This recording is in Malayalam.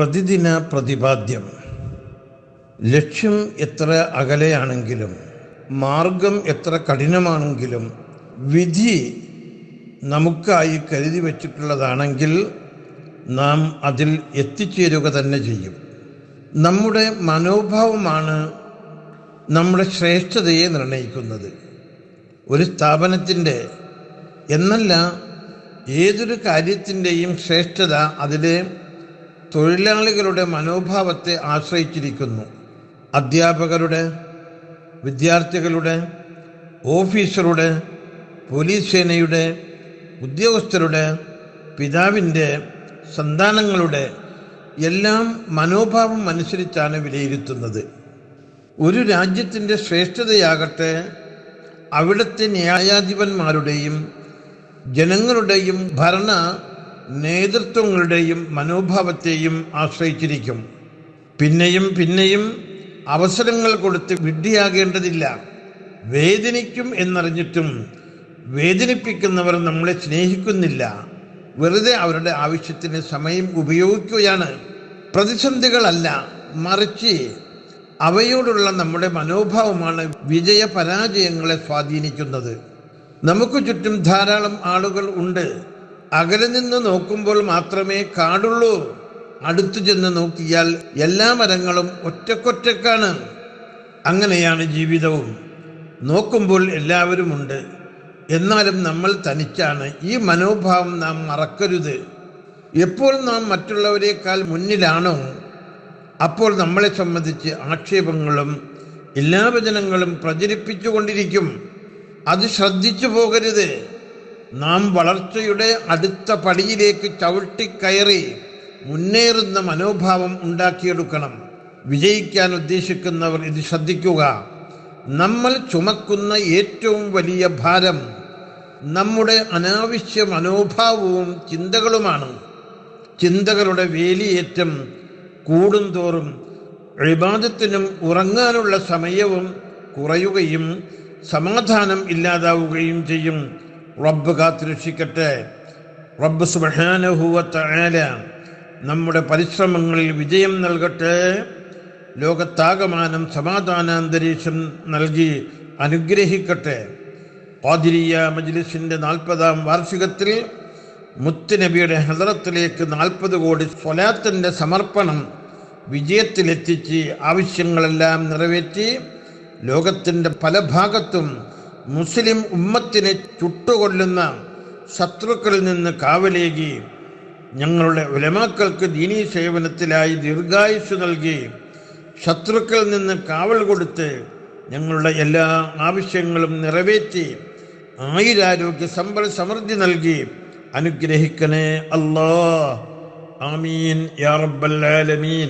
പ്രതിദിന പ്രതിപാദ്യം. ലക്ഷ്യം എത്ര അകലെയാണെങ്കിലും മാർഗം എത്ര കഠിനമാണെങ്കിലും വിധി നമുക്കായി കരുതി വച്ചിട്ടുള്ളതാണെങ്കിൽ നാം അതിൽ എത്തിച്ചേരുക തന്നെ ചെയ്യും. നമ്മുടെ മനോഭാവമാണ് നമ്മുടെ ശ്രേഷ്ഠതയെ നിർണയിക്കുന്നത്. ഒരു സ്ഥാപനത്തിന്റെ എന്നല്ല ഏതൊരു കാര്യത്തിന്റെയും ശ്രേഷ്ഠത അതിലെ തൊഴിലാളികളുടെ മനോഭാവത്തെ ആശ്രയിച്ചിരിക്കുന്നു. അധ്യാപകരുടെ വിദ്യാർത്ഥികളുടെ ഓഫീസറുടെ പോലീസ് സേനയുടെ ഉദ്യോഗസ്ഥരുടെ പിതാവിന്റെ സന്താനങ്ങളുടെ എല്ലാം മനോഭാവം അനുസരിച്ചാണ് വിലയിരുത്തുന്നത്. ഒരു രാജ്യത്തിന്റെ ശ്രേഷ്ഠതയാകട്ടെ അവിടുത്തെ ന്യായാധിപന്മാരുടെയും ജനങ്ങളുടെയും ഭരണ നേതൃത്വങ്ങളുടെയും മനോഭാവത്തെയും ആശ്രയിച്ചിരിക്കും. പിന്നെയും പിന്നെയും അവസരങ്ങൾ കൊടുത്ത് വിഡ്ഢിയാകേണ്ടതില്ല. വേദനിക്കും എന്നറിഞ്ഞിട്ടും വേദനിപ്പിക്കുന്നവർ നമ്മളെ സ്നേഹിക്കുന്നില്ല. വെറുതെ അവരുടെ ആവശ്യത്തിന് സമയം ഉപയോഗിക്കുകയാണ്. പ്രതിസന്ധികളല്ല മറിച്ച് അവയോടുള്ള നമ്മുടെ മനോഭാവമാണ് വിജയ പരാജയങ്ങളെ സ്വാധീനിക്കുന്നത്. നമുക്ക് ചുറ്റും ധാരാളം ആളുകൾ ഉണ്ട്. അകലെ നിന്ന് നോക്കുമ്പോൾ മാത്രമേ കാടുള്ളൂ. അടുത്തു ചെന്ന് നോക്കിയാൽ എല്ലാ മരങ്ങളും ഒറ്റക്കൊറ്റക്കാണ്. അങ്ങനെയാണ് ജീവിതവും. നോക്കുമ്പോൾ എല്ലാവരുമുണ്ട്. എന്നാലും നമ്മൾ തനിച്ചാണ്. ഈ മനോഭാവം നാം മറക്കരുത്. എപ്പോൾ നാം മറ്റുള്ളവരെക്കാൾ മുന്നിലാണോ അപ്പോൾ നമ്മളെ സംബന്ധിച്ച് ആക്ഷേപങ്ങളും എല്ലാ വചനങ്ങളും പ്രചരിപ്പിച്ചുകൊണ്ടിരിക്കും. അത് ശ്രദ്ധിച്ചു പോകരുത്. നാം വളർച്ചയുടെ അടുത്ത പടിയിലേക്ക് ചവിട്ടിക്കയറി മുന്നേറുന്ന മനോഭാവം ഉണ്ടാക്കിയെടുക്കണം. വിജയിക്കാൻ ഉദ്ദേശിക്കുന്നവർ ഇത് ശ്രദ്ധിക്കുക. നമ്മൾ ചുമക്കുന്ന ഏറ്റവും വലിയ ഭാരം നമ്മുടെ അനാവശ്യ മനോഭാവവും ചിന്തകളുമാണ്. ചിന്തകളുടെ വേലിയേറ്റം കൂടുന്തോറും ഇബാദത്തിനും ഉറങ്ങാനുള്ള സമയവും കുറയുകയും സമാധാനം ഇല്ലാതാവുകയും ചെയ്യും. റബ്ബ് കാത്തുരക്ഷിക്കട്ടെ. റബ്ബ് സുബഹാനുഭൂവത്തായാല നമ്മുടെ പരിശ്രമങ്ങളിൽ വിജയം നൽകട്ടെ. ലോകത്താകമാനം സമാധാനാന്തരീക്ഷം നൽകി അനുഗ്രഹിക്കട്ടെ. പാതിരിയ മജ്ലിസിന്റെ നാൽപ്പതാം വാർഷികത്തിൽ മുത്തുനബിയുടെ ഹദറത്തിലേക്ക് നാൽപ്പത് കോടി സ്വലാത്തിന്റെ സമർപ്പണം വിജയത്തിലെത്തിച്ച് ആവശ്യങ്ങളെല്ലാം നിറവേറ്റി ലോകത്തിന്റെ പല ഭാഗത്തും മുസ്ലിം ഉമ്മത്തിനെ ചുട്ടുകൊല്ലുന്ന ശത്രുക്കളിൽ നിന്ന് കാവലേകി ഞങ്ങളുടെ ഉലമാക്കൾക്ക് ദീനീ സേവനത്തിലായി ദീർഘായുസ് നൽകി ശത്രുക്കളിൽ നിന്ന് കാവൽ കൊടുത്ത് ഞങ്ങളുടെ എല്ലാ ആവശ്യങ്ങളും നിറവേറ്റി ആയുരാരോഗ്യ സമ്പൽ സമൃദ്ധി നൽകി അനുഗ്രഹിക്കണേ അല്ലാ ആമീൻ. യാ റബ്ബൽ ആലമീൻ.